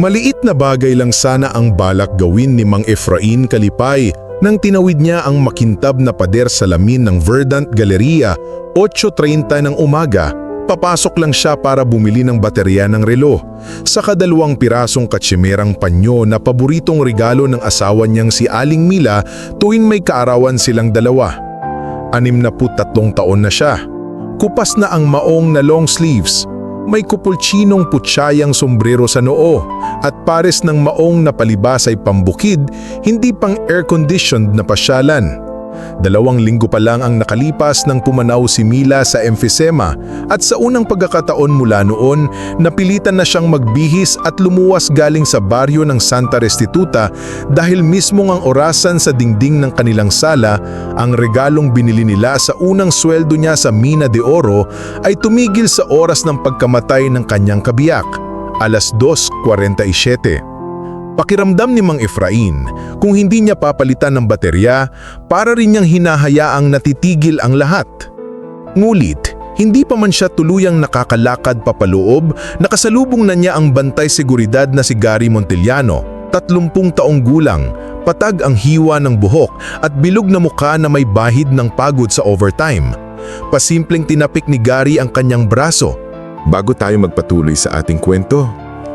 Maliit na bagay lang sana ang balak gawin ni Mang Efrain Kalipay nang tinawid niya ang makintab na pader salamin ng Verdant Galleria 8.30 ng umaga. Papasok lang siya para bumili ng baterya ng relo sa kadalawang pirasong katsimerang panyo na paboritong regalo ng asawa niyang si Aling Mila tuwing may kaarawan silang dalawa. Anim na tatlong taon na siya. Kupas na ang maong na long sleeves. May kupulchinong putsyayang sombrero sa noo at pares ng maong na palibas ay pambukid, hindi pang air-conditioned na pasyalan. Dalawang linggo pa lang ang nakalipas nang pumanaw si Mila sa emphysema at sa unang pagkakataon mula noon, napilitan na siyang magbihis at lumuwas galing sa baryo ng Santa Restituta dahil mismo ang orasan sa dingding ng kanilang sala, ang regalong binili nila sa unang sweldo niya sa Mina de Oro ay tumigil sa oras ng pagkamatay ng kanyang kabiyak, alas 2.47. Pakiramdam ni Mang Efrain, kung hindi niya papalitan ng baterya, para rin niyang hinahayaang natitigil ang lahat. Ngulit, hindi pa man siya tuluyang nakakalakad papaloob, nakasalubong na niya ang bantay seguridad na si Gary Montellano, 30 taong gulang, patag ang hiwa ng buhok at bilog na mukha na may bahid ng pagod sa overtime. Pasimpleng tinapik ni Gary ang kanyang braso. Bago tayo magpatuloy sa ating kwento,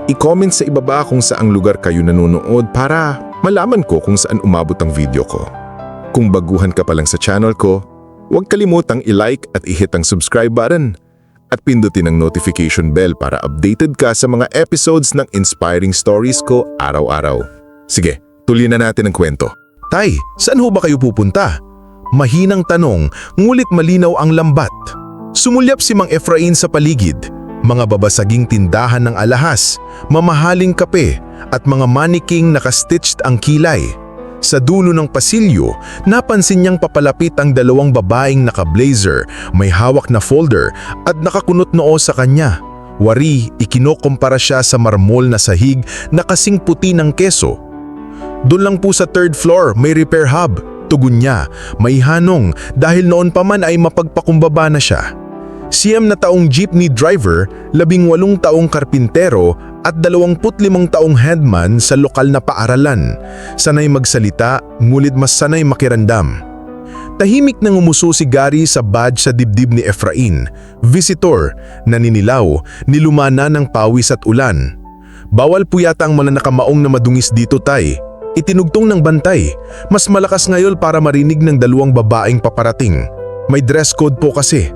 i-comment sa ibaba kung saang lugar kayo nanonood para malaman ko kung saan umabot ang video ko. Kung baguhan ka pa lang sa channel ko, huwag kalimutang i-like at i-hit ang subscribe button at pindutin ang notification bell para updated ka sa mga episodes ng inspiring stories ko araw-araw. Sige, tuloy na natin ang kwento. Tay, saan ho ba kayo pupunta? Mahinang tanong, ngulit malinaw ang lambat. Sumulyap si Mang Efrain sa paligid. Mga babasaging tindahan ng alahas, mamahaling kape, at mga maniking nakastitched ang kilay. Sa dulo ng pasilyo, napansin niyang papalapit ang dalawang babaeng naka-blazer, may hawak na folder at nakakunot noo sa kanya. Wari, ikinokumpara siya sa marmol na sahig na kasing puti ng keso doon lang po sa third floor, may repair hub. Tugon niya, may hanong dahil noon pa man ay mapagpakumbaba na siya. Siyam na taong jeepney driver, labing walong taong karpintero at dalawamput limang taong headman sa lokal na paaralan. Sanay magsalita, ngulit mas sanay makirandam. Tahimik nang umuso si Gary sa badge sa dibdib ni Efrain. Visitor, naninilaw, nilumana ng pawis at ulan. Bawal po yata ang mga nakamaong na madungis dito tay. Itinugtong ng bantay. Mas malakas ngayon para marinig ng dalawang babaeng paparating. May dress code po kasi.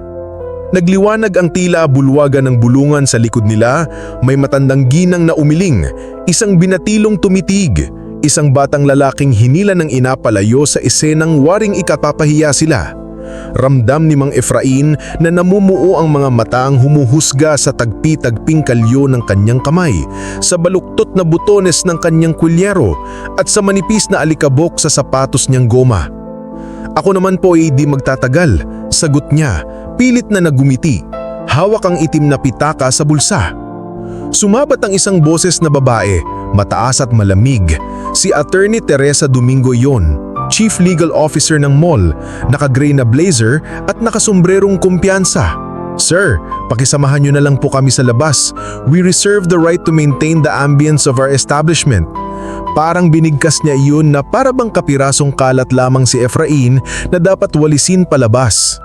Nagliwanag ang tila bulwagan ng bulungan sa likod nila, may matandang ginang na umiling, isang binatilong tumitig, isang batang lalaking hinila ng inapalayo sa esenang waring ikapapahiya sila. Ramdam ni Mang Efrain na namumuo ang mga mataang humuhusga sa tagpi-tagping kalyo ng kanyang kamay, sa baluktot na butones ng kanyang kulyero at sa manipis na alikabok sa sapatos niyang goma. Ako naman po ay di magtatagal, sagot niya, pilit na nagumiti. Hawak ang itim na pitaka sa bulsa. Sumabat ang isang boses na babae, mataas at malamig. Si Attorney Teresa Domingo yon, Chief Legal Officer ng mall, naka-gray na blazer at nakasombrerong kumpiyansa. Sir, pakisamahan niyo na lang po kami sa labas. We reserve the right to maintain the ambience of our establishment. Parang binigkas niya iyon na para kapirasong kalat lamang si Efrain na dapat walisin palabas.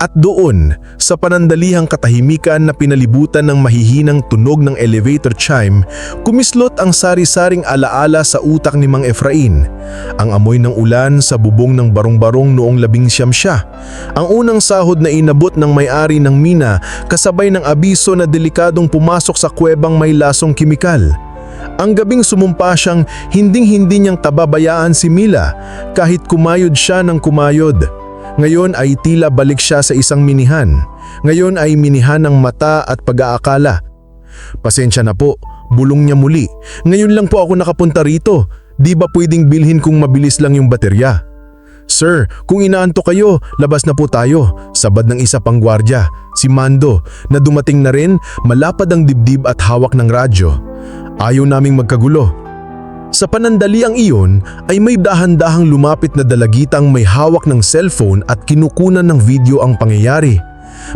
At doon, sa panandalihang katahimikan na pinalibutan ng mahihinang tunog ng elevator chime, kumislot ang sari-saring alaala sa utak ni Mang Efrain. Ang amoy ng ulan sa bubong ng barong-barong noong labing siyam siya. Ang unang sahod na inabot ng may-ari ng mina kasabay ng abiso na delikadong pumasok sa kuwebang may lasong kimikal. Ang gabing sumumpa siyang hinding-hindi niyang tababayaan si Mila kahit kumayod siya ng kumayod. Ngayon ay tila balik siya sa isang minihan. Ngayon ay minihan ng mata at pag-aakala. Pasensya na po, bulong niya muli. Ngayon lang po ako nakapunta rito. Di ba pwedeng bilhin kung mabilis lang yung baterya? Sir, kung inaanto kayo, labas na po tayo. Sabad ng isa pang gwardya, si Mando, na dumating na rin, malapad ang dibdib at hawak ng radyo. Ayaw naming magkagulo. Sa panandaliang iyon ay may dahan-dahang lumapit na dalagitang may hawak ng cellphone at kinukunan ng video ang pangyayari.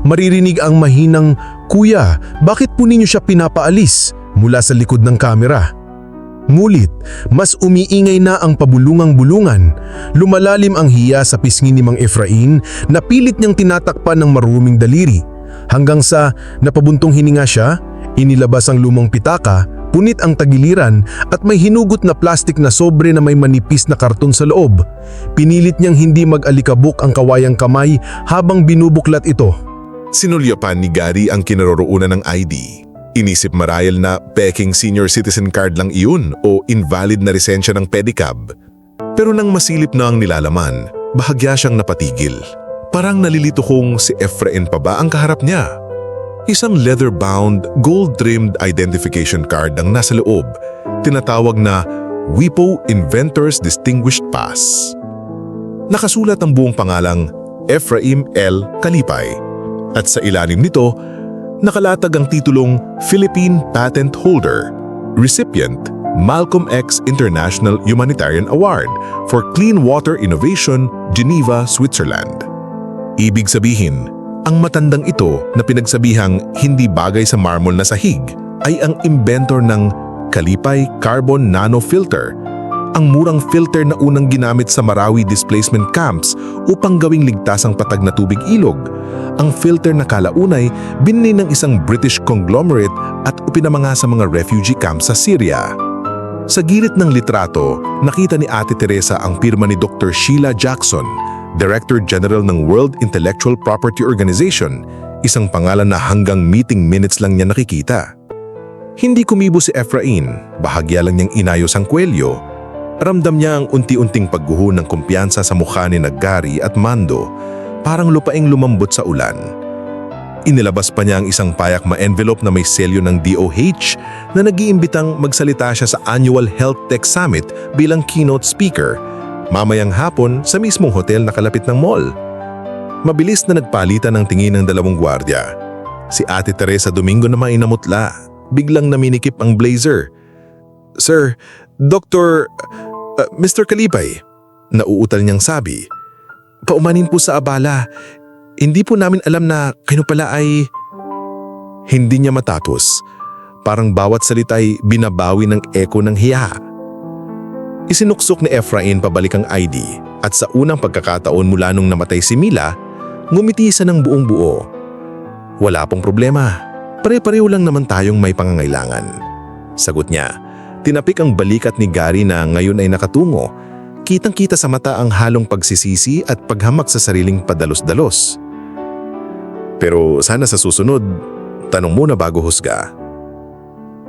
Maririnig ang mahinang, Kuya, bakit po ninyo siya pinapaalis? Mula sa likod ng kamera. Ngulit, mas umiingay na ang pabulungang bulungan. Lumalalim ang hiya sa pisngi ni Mang Efrain na pilit niyang tinatakpan ng maruming daliri. Hanggang sa napabuntong hininga siya, inilabas ang lumang pitaka, punit ang tagiliran at may hinugot na plastik na sobre na may manipis na karton sa loob. Pinilit niyang hindi mag-alikabok ang kawayang kamay habang binubuklat ito. Sinulyapan ni Gary ang kinaroroonan ng ID. Inisip marahil na peking senior citizen card lang iyon o invalid na lisensya ng pedicab. Pero nang masilip na ang nilalaman, bahagya siyang napatigil. Parang nalilito kung si Efrain pa ba ang kaharap niya. Isang leather-bound, gold-trimmed identification card ang nasa loob, tinatawag na WIPO Inventor's Distinguished Pass. Nakasulat ang buong pangalang Ephraim L. Kalipay at sa ilalim nito, nakalatag ang titulong Philippine Patent Holder, Recipient Malcolm X International Humanitarian Award for Clean Water Innovation, Geneva, Switzerland. Ibig sabihin, ang matandang ito na pinagsabihang hindi bagay sa marmol na sahig ay ang inventor ng Kalipay Carbon Nano Filter, ang murang filter na unang ginamit sa Marawi displacement camps upang gawing ligtas ang patag na tubig ilog. Ang filter na kalaunay binili ng isang British conglomerate at upinamanga sa mga refugee camps sa Syria. Sa gilid ng litrato, nakita ni Ate Teresa ang pirma ni Dr. Sheila Jackson, Director General ng World Intellectual Property Organization, isang pangalan na hanggang meeting minutes lang niya nakikita. Hindi kumibo si Efrain, bahagya lang niyang inayos ang kwelyo. Ramdam niya ang unti-unting pagguho ng kumpiyansa sa mukha ni Nagari at Mando, parang lupaing lumambot sa ulan. Inilabas pa niya ang isang payak ma-envelope na may selyo ng DOH na nag-iimbitang magsalita siya sa Annual Health Tech Summit bilang keynote speaker, mamayang hapon sa mismong hotel na kalapit ng mall. Mabilis na nagpalitan ng tingin ng dalawang gwardya. Si Ate Teresa Domingo na mainamutla, biglang naminikip ang blazer. Sir, Dr. uh, Mr. Kalipay, nauutal niyang sabi. Paumanin po sa abala. Hindi po namin alam na kayo pala ay... Hindi niya matapos. Parang bawat salita ay binabawi ng eko ng hiya. Isinuksok ni Efrain pabalik ang ID at sa unang pagkakataon mula nung namatay si Mila, ngumiti siya ng buong buo. Wala pong problema. Pare-pareho lang naman tayong may pangangailangan. Sagot niya, tinapik ang balikat ni Gary na ngayon ay nakatungo. Kitang-kita sa mata ang halong pagsisisi at paghamak sa sariling padalos-dalos. Pero sana sa susunod, tanong muna bago husga.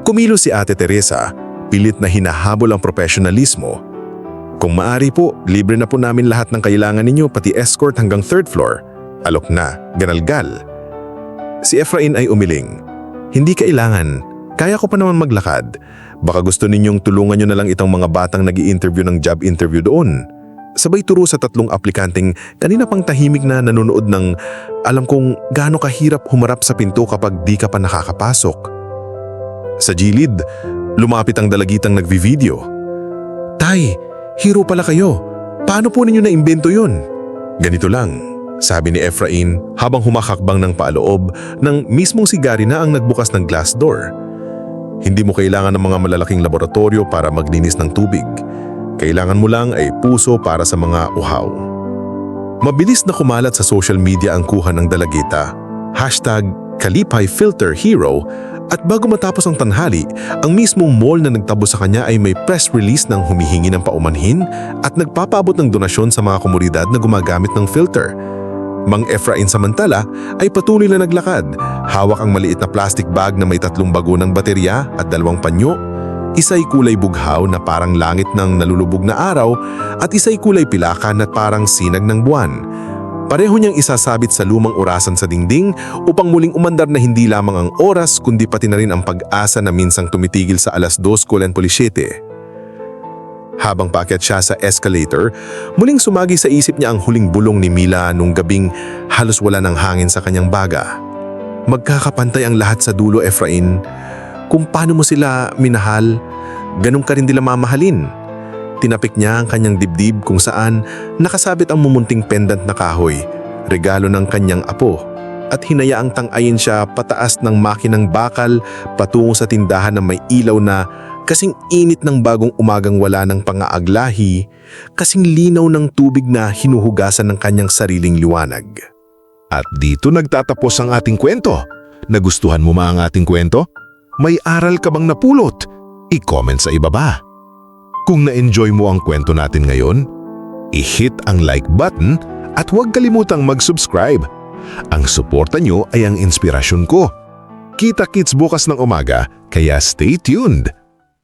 Kumilo si Ate Teresa, pilit na hinahabol ang profesionalismo. Kung maari po, libre na po namin lahat ng kailangan ninyo pati escort hanggang third floor. Alok na, ganalgal. Si Efrain ay umiling. Hindi kailangan. Kaya ko pa naman maglakad. Baka gusto ninyong tulungan nyo na lang itong mga batang nag interview ng job interview doon. Sabay turo sa tatlong aplikanteng kanina pang tahimik na nanonood ng alam kong gaano kahirap humarap sa pinto kapag di ka pa nakakapasok. Sa gilid, lumapit ang dalagitang nagvi-video. Tay, hero pala kayo. Paano po ninyo na-imbento yun? Ganito lang, sabi ni Efrain habang humakakbang ng paaloob nang mismong si Gary na ang nagbukas ng glass door. Hindi mo kailangan ng mga malalaking laboratorio para maglinis ng tubig. Kailangan mo lang ay puso para sa mga uhaw. Mabilis na kumalat sa social media ang kuha ng dalagita, hashtag Kalipay Filter Hero at bago matapos ang tanghali, ang mismong mall na nagtabo sa kanya ay may press release ng humihingi ng paumanhin at nagpapaabot ng donasyon sa mga komunidad na gumagamit ng filter. Mang Efrain samantala ay patuloy na naglakad. Hawak ang maliit na plastic bag na may tatlong bago ng baterya at dalawang panyo. Isa'y kulay bughaw na parang langit ng nalulubog na araw at isa'y kulay pilakan na parang sinag ng buwan. Pareho niyang isasabit sa lumang orasan sa dingding upang muling umandar na hindi lamang ang oras kundi pati na rin ang pag-asa na minsang tumitigil sa alas 2.47. Habang paakyat siya sa escalator, muling sumagi sa isip niya ang huling bulong ni Mila nung gabing halos wala ng hangin sa kanyang baga. Magkakapantay ang lahat sa dulo, Efrain. Kung paano mo sila minahal, ganun ka rin nila mamahalin. Tinapik niya ang kanyang dibdib kung saan nakasabit ang mumunting pendant na kahoy, regalo ng kanyang apo, at hinayaang tangayin siya pataas ng makinang bakal patungo sa tindahan na may ilaw na Kasing init ng bagong umagang wala ng pangaaglahi, kasing linaw ng tubig na hinuhugasan ng kanyang sariling liwanag. At dito nagtatapos ang ating kwento. Nagustuhan mo ma ang ating kwento? May aral ka bang napulot? I-comment sa ibaba. Kung na-enjoy mo ang kwento natin ngayon, i-hit ang like button at huwag kalimutang mag-subscribe. Ang suporta nyo ay ang inspirasyon ko. Kita-kits bukas ng umaga, kaya stay tuned.